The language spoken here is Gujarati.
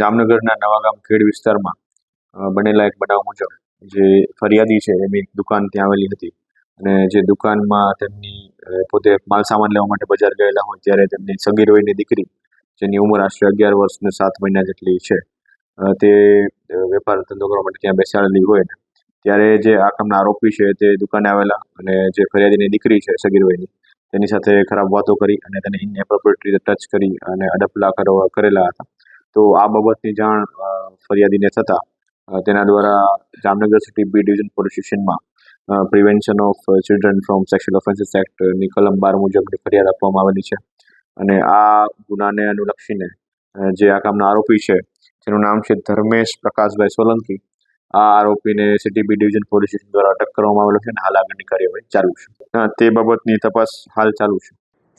જામનગરના નવાગામ ખેડ વિસ્તારમાં બનેલા એક બનાવ મુજબ જે ફરિયાદી છે એની દુકાન ત્યાં આવેલી હતી. અને જે દુકાનમાં તેમની પોતે માલ સામાન લેવા માટે બજાર ગયેલા હોય ત્યારે તેમની સગીર વયની દીકરી, જેની ઉંમર આશરે અગિયાર વર્ષ ને સાત મહિના જેટલી છે તે વેપાર ધંધો કરવા માટે ત્યાં બેસાડેલી હોય ત્યારે જે આ કામના આરોપી છે, તે દુકાને આવેલા અને જે ફરિયાદીની દીકરી છે સગીરવયની તેની સાથે ખરાબ વાતો કરી અને તેને ઇનએપ્રોપ્રિએટ રીતે ટચ કરી અને અડપલા કરેલા હતા. તો આ બાબતની જાણ ફરિયાદીને થતાં તેના દ્વારા Jamnagar city B division police સ્ટેશનમાં prevention of children from sexual offences એક્ટની કલમ બાર મુજબની ફરિયાદ આપવામાં આવેલી છે. અને આ ગુનાને અનુલક્ષીને જે આ કામના આરોપી છે, જેનું નામ છે ધર્મેશ પ્રકાશભાઈ સોલંકી, આ આરોપીને city B division police station દ્વારા અટક કરવામાં આવેલો છે અને હાલ આગળની કાર્યવાહી ચાલુ છે. તે બાબતની તપાસ હાલ ચાલુ છે.